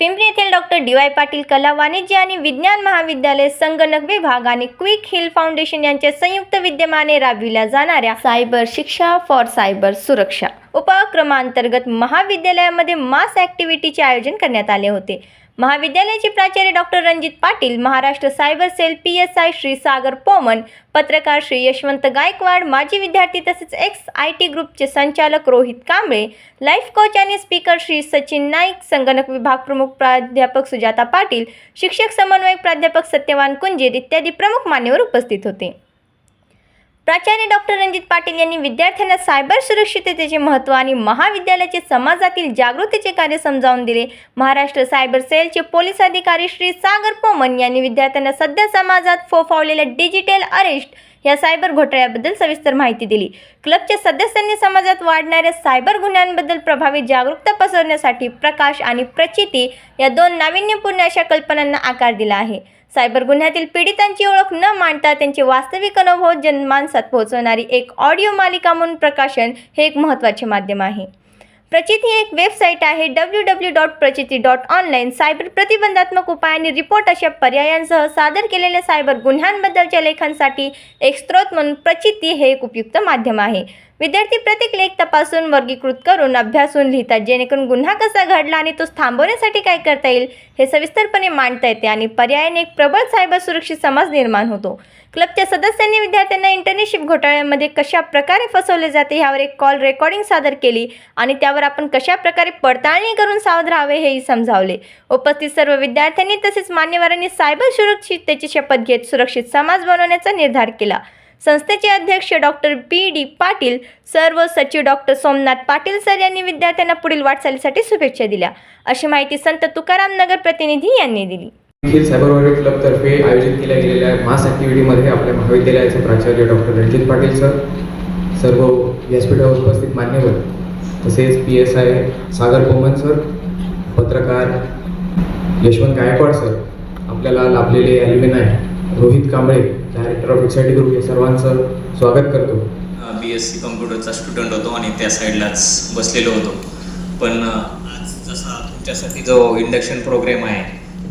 पिंपरी येथील doctor D Y Patil कला वाणिज्य आणि विज्ञान महाविद्यालय संगणक विभाग आणि क्विक हिल फाउंडेशन यांच्या संयुक्त विद्यमाने राबविल्या जाणाऱ्या सायबर शिक्षा फॉर सायबर सुरक्षा उपक्रमांतर्गत महाविद्यालयामध्ये मास ॲक्टिव्हिटीचे आयोजन करण्यात आले होते. महाविद्यालयाचे प्राचार्य doctor Ranjit Patil Maharashtra cyber cell P S I Shri Sagar Poman पत्रकार श्री यशवंत गायकवाड माजी विद्यार्थी तसेच एक्स आय टी ग्रुपचे संचालक रोहित कांबळे लाईफ कोच आणि स्पीकर श्री सचिन नाईक संगणक विभाग प्रमुख प्राध्यापक सुजाता पाटील शिक्षक समन्वयक प्राध्यापक सत्यवान कुंजीर इत्यादी प्रमुख मान्यवर उपस्थित होते. प्राचार्य डॉक्टर रणजित पाटील यांनी विद्यार्थ्यांना सायबर सुरक्षिततेचे महत्त्व आणि महाविद्यालयाचे समाजातील जागृतीचे कार्य समजावून दिले. महाराष्ट्र सायबर सेलचे पोलीस अधिकारी श्री सागर पोमन यांनी विद्यार्थ्यांना सध्या समाजात फोफावलेल्या डिजिटल अरेस्ट या सायबर घोटाळ्याबद्दल सविस्तर माहिती दिली. क्लबच्या सदस्यांनी समाजात वाढणाऱ्या सायबर गुन्ह्यांबद्दल प्रभावी जागरूकता पसरण्यासाठी प्रकाश आणि प्रचिती या दोन नाविन्यपूर्ण अशा कल्पनांना आकार दिला आहे. सायबर गुन्ह्यातील पीडितांची ओळख न मांडता त्यांचे वास्तविक अनुभव जनमानसात पोहोचवणारी एक ऑडिओ मालिका म्हणून प्रकाशन हे एक महत्त्वाचे माध्यम आहे. प्रचित ही एक वेबसाईट आहे W W dot Prachiti dot online cyber प्रतिबंधात्मक उपाय आणि रिपोर्ट अशा पर्यायांसह सादर केलेल्या सायबर गुन्ह्यांबद्दलच्या लेखांसाठी एक स्रोत म्हणून प्रचिती हे एक उपयुक्त माध्यम आहे. विद्यार्थी प्रत्येक लेख तपासून वर्गीकृत करून अभ्यासून लिहितात. जेणेकरून गुन्हा कसा घडला आणि तो थांबवण्यासाठी काय करता येईल हे सविस्तरपणे मांडता येते आणि पर्यायाने एक प्रबळ सायबर सुरक्षित समाज निर्माण होतो. क्लबच्या सदस्यांनी विद्यार्थ्यांना इंटर्नशिप घोटाळ्यामध्ये कशा प्रकारे फसवले जाते ह्यावर एक कॉल रेकॉर्डिंग सादर केली आणि त्यावर आपण कशा प्रकारे पडताळणी करून सावध राहावे हेही समजावले. उपस्थित सर्व विद्यार्थ्यांनी तसेच मान्यवरांनी सायबर सुरक्षिततेची शपथ घेत सुरक्षित समाज बनवण्याचा निर्धार केला. संस्थेचे अध्यक्ष डॉक्टर पी डी पाटील सर्व सचिव डॉक्टर सोमनाथ पाटील सर यांनी विद्यार्थ्यांना पुढील वाटचालीसाठी शुभेच्छा दिल्या. अशी माहिती संत तुकाराम नगर प्रतिनिधी यांनी दिली. सायबर वॉरियर क्लबतर्फे आयोजित केल्या गेलेल्या मास ॲक्टिव्हिटीमध्ये आपल्या महाविद्यालयाचे प्राचार्य डॉक्टर रणजित पाटील सर सर्व व्यासपीठावर उपस्थित मान्यवर तसेच P S I Sagar Boman sir पत्रकार यशवंत गायकवाड सर आपल्याला लाभलेले alumni Rohit Kamble director of एक्सायटी group या सर्वांचं स्वागत करतो. बी एस सी कम्प्युटरचा स्टुडंट होतो आणि त्या साईडलाच बसलेलो होतो. पण आज जसा तुमच्यासाठी जो इंडक्शन प्रोग्राम आहे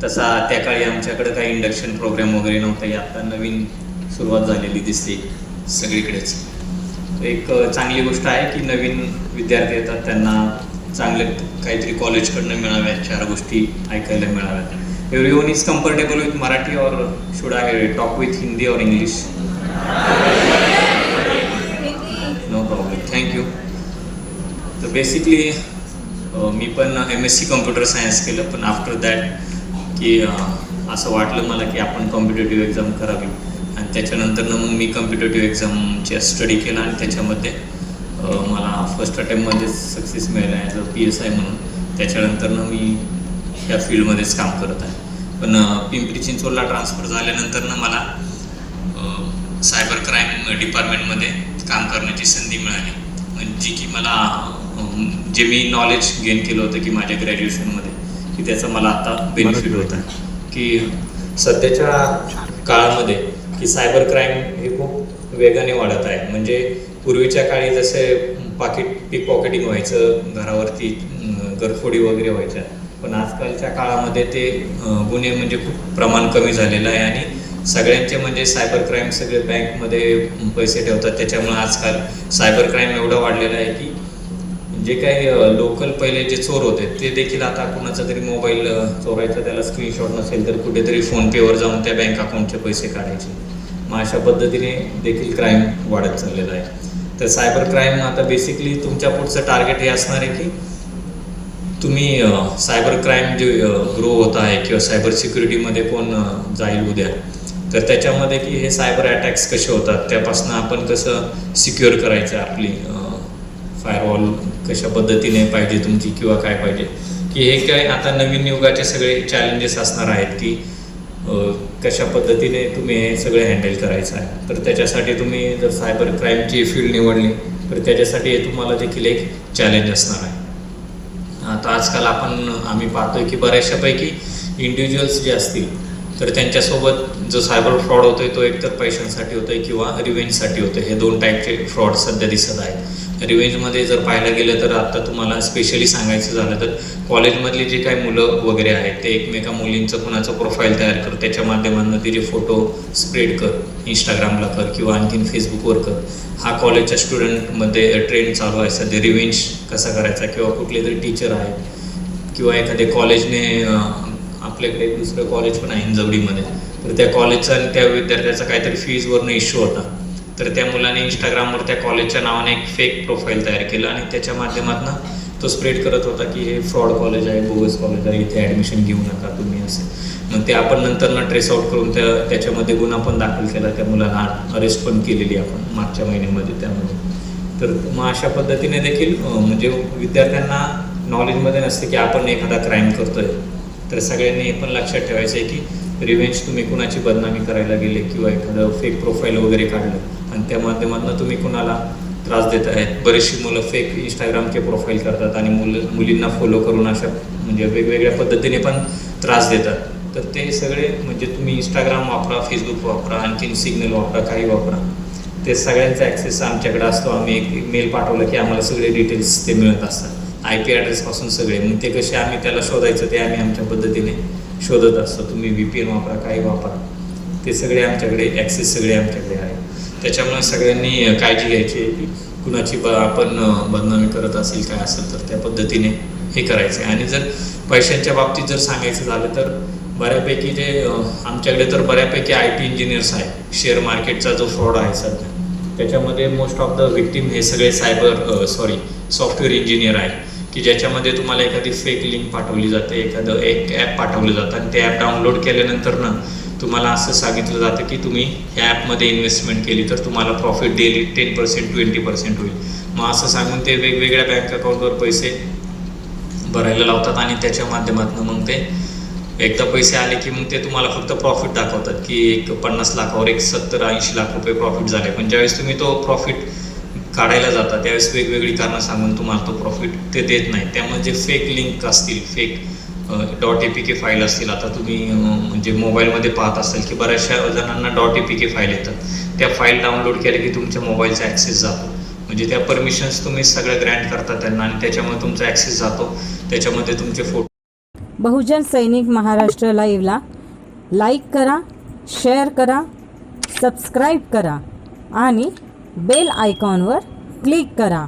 तसा त्या काळी आमच्याकडे काही इंडक्शन प्रोग्राम वगैरे नव्हता. आता नवीन सुरुवात झालेली दिसते सगळीकडेच. एक चांगली गोष्ट आहे की नवीन विद्यार्थी येतात त्यांना चांगले काहीतरी कॉलेजकडनं मिळाव्या चार गोष्टी ऐकायला मिळाव्यात. Every one is comfortable with Marathi और should I talk with Hindi और English no problem thank you तर बेसिकली मी पण M S C computer science केलं पण आफ्टर दॅट की uh, असं वाटलं मला की आपण कॉम्पिटेटिव्ह एक्झाम करावी. आणि त्याच्यानंतरनं मग मी कॉम्पिटेटिव्ह एक्झामच्या स्टडी केला आणि त्याच्यामध्ये uh, मला फर्स्ट अटेम्पमध्ये सक्सेस मिळाला as a P S I म्हणून. त्याच्यानंतरनं मी ह्या फील्डमध्येच काम करत आहे. पण पिंपरी चिंचवडला ट्रान्सफर झाल्यानंतरनं मला सायबर क्राईम डिपार्टमेंटमध्ये काम करण्याची संधी मिळाली. म्हणजे की मला जे मी नॉलेज गेन केलं होतं की माझ्या ग्रॅज्युएशनमध्ये की त्याचा मला आता बेनिफिट होत आहे. की सध्याच्या काळामध्ये की सायबर क्राईम हे खूप वेगाने वाढत आहे. म्हणजे पूर्वीच्या काळी जसे पाकिट पिक पॉकेटिंग व्हायचं घरावरती घरफोडी वगैरे व्हायच्या पण आजकालच्या काळामध्ये ते गुन्हे म्हणजे खूप प्रमाण कमी झालेलं आहे आणि सगळ्यांचे म्हणजे सायबर क्राईम सगळे बँकमध्ये पैसे ठेवतात. त्याच्यामुळे आजकाल सायबर क्राईम एवढं वाढलेलं आहे की जे काही लोकल पहिले जे चोर होते ते देखील आता कुणाचा तरी मोबाईल चोरायचा त्याला स्क्रीनशॉट नसेल तर कुठेतरी फोनपेवर जाऊन त्या बँक अकाउंटचे पैसे काढायचे. मग अशा पद्धतीने देखील क्राईम वाढत चाललेला आहे. तर सायबर क्राईम आता बेसिकली तुमच्या पुढचं टार्गेट हे असणार आहे की तुम्ही सायबर क्राईम जे ग्रो होत आहे किंवा सायबर सिक्युरिटीमध्ये कोण जाईल उद्या. तर त्याच्यामध्ये की हे सायबर अटॅक्स कसे होतात त्यापासून आपण कसं सिक्युअर करायचं आपली फायरवॉल कशा पद्धतीने पाहिजे तुमची किंवा काय पाहिजे? की हे काय आता नवीन युगाचे सगळे चॅलेंजेस असणार आहेत की कशा पद्धतीने तुम्ही हे सगळे हँडल करायचं आहे. तर त्याच्यासाठी तुम्ही जर सायबर क्राईमची फील्ड निवडली तर त्याच्यासाठी हे तुम्हाला देखील एक चॅलेंज असणार आहे. आता आजकाल आपण आम्ही पाहतोय की बऱ्याचशापैकी इंडिव्हिज्युअल्स जे असतील तर त्यांच्यासोबत जो सायबर फ्रॉड होतोय तो एकतर पैशांसाठी होतोय किंवा रिव्हेंजसाठी होतोय. हे दोन टाईपचे फ्रॉड सध्या दिसत आहेत. रिवेंजमध्ये जर पाहायला गेलं तर आता तुम्हाला स्पेशली सांगायचं झालं तर कॉलेजमधली जी काही मुलं वगैरे आहेत ते एकमेका मुलींचं कुणाचं प्रोफाईल तयार कर त्याच्या माध्यमातून तिचे फोटो स्प्रेड कर इंस्टाग्रामला कर किंवा आणखीन फेसबुकवर कर. हा कॉलेजच्या स्टुडंटमध्ये ट्रेंड चालू आहे. सध्या रिवेंज कसा करायचा किंवा कुठले तरी टीचर आहेत किंवा एखाद्या कॉलेजने आपल्याकडे दुसरं कॉलेज पण आहे हिंजवडीमध्ये. तर त्या कॉलेजचा आणि त्या विद्यार्थ्याचा काहीतरी फीजवरनं इश्यू होता. तर त्या मुलाने इंस्टाग्रामवर त्या कॉलेजच्या नावाने एक फेक प्रोफाईल तयार केलं आणि त्याच्या माध्यमातून तो स्प्रेड करत होता की हे फ्रॉड कॉलेज आहे बोगस कॉलेज आहे इथे ॲडमिशन घेऊ नका तुम्ही असे. मग ते आपण नंतर ना ट्रेस आउट करून त्या त्याच्यामध्ये गुन्हा पण दाखल केला त्या मुलाला अरेस्ट पण केलेली आपण मागच्या महिन्यामध्ये त्यामध्ये तर मग अशा पद्धतीने देखील म्हणजे विद्यार्थ्यांना नॉलेजमध्ये नसते की आपण एखादा क्राईम करतोय. तर सगळ्यांनी हे पण लक्षात ठेवायचं आहे की रिव्हेंज तुम्ही कुणाची बदनामी करायला गेले किंवा एखादं फेक प्रोफाईल वगैरे काढलं आणि त्या माध्यमातून तुम्ही कुणाला त्रास देत आहेत? बरेचशी मुलं फेक इंस्टाग्रामचे प्रोफाईल करतात आणि मुलं मुलींना फॉलो करून अशा म्हणजे वेगवेगळ्या पद्धतीने पण त्रास देतात. तर ते सगळे म्हणजे तुम्ही इंस्टाग्राम वापरा फेसबुक वापरा आणखीन सिग्नल वापरा काही वापरा. ते सगळ्यांचा ॲक्सेस आमच्याकडे असतो. आम्ही एक मेल पाठवलं की आम्हाला सगळे डिटेल्स ते मिळत असतात. आय पी ॲड्रेसपासून सगळे. मग ते कसे आम्ही त्याला शोधायचं ते आम्ही आमच्या पद्धतीने शोधत असतो. तुम्ही व्ही पी एन वापरा काही वापरा. ते सगळे आमच्याकडे ॲक्सेस सगळे आमच्याकडे आहे. त्याच्यामुळे सगळ्यांनी काळजी घ्यायची आहे की कुणाची ब आपण बदनामी करत असेल काय असेल तर त्या पद्धतीने हे करायचं आहे. आणि जर पैशांच्या बाबतीत जर सांगायचं झालं तर बऱ्यापैकी जे आमच्याकडे तर बऱ्यापैकी आय टी इंजिनियर्स आहे शेअर मार्केटचा जो फ्रॉड आहे सध्या त्याच्यामध्ये मोस्ट ऑफ द विक्टीम हे सगळे सायबर सॉरी सॉफ्टवेअर इंजिनियर आहे की ज्याच्यामध्ये तुम्हाला एखादी फेक लिंक पाठवली जाते एखादं एक ॲप पाठवलं जातं आणि ते ॲप डाउनलोड केल्यानंतर ना तुम्हाला असं सांगितलं जातं की तुम्ही ह्या ॲपमध्ये इन्व्हेस्टमेंट केली तर तुम्हाला profit daily ten percent twenty percent होईल. मग असं सांगून ते वेगवेगळ्या बँक अकाउंटवर पैसे भरायला लावतात आणि त्याच्या माध्यमातून मग ते एकदा पैसे आले की मग ते तुम्हाला फक्त प्रॉफिट दाखवतात की एक पन्नास लाखावर एक सत्तर ऐंशी लाख रुपये प्रॉफिट झाले पण ज्यावेळेस तुम्ही तो प्रॉफिट काढायला जाता त्यावेळेस वेगवेगळी कारणं सांगून तुम्हाला तो प्रॉफिट ते देत नाही. त्यामुळे जे फेक लिंक असतील fake dot A P K file असतील. आता तुम्ही म्हणजे मोबाईलमध्ये पाहत असाल की बऱ्याचशा जणांना dot A P K file येतात. त्या फाईल डाउनलोड केल्या की तुमच्या मोबाईलचा ॲक्सेस जातो. म्हणजे त्या परमिशन्स तुम्ही सगळं ग्रँट करता त्यांना आणि त्याच्यामुळे तुमचा ॲक्सेस जातो. त्याच्यामध्ये तुमचे फोटो बहुजन सैनिक महाराष्ट्र लाईव्हला लाईक करा शेअर करा सबस्क्राईब करा आणि बेल आयकॉनवर क्लिक करा.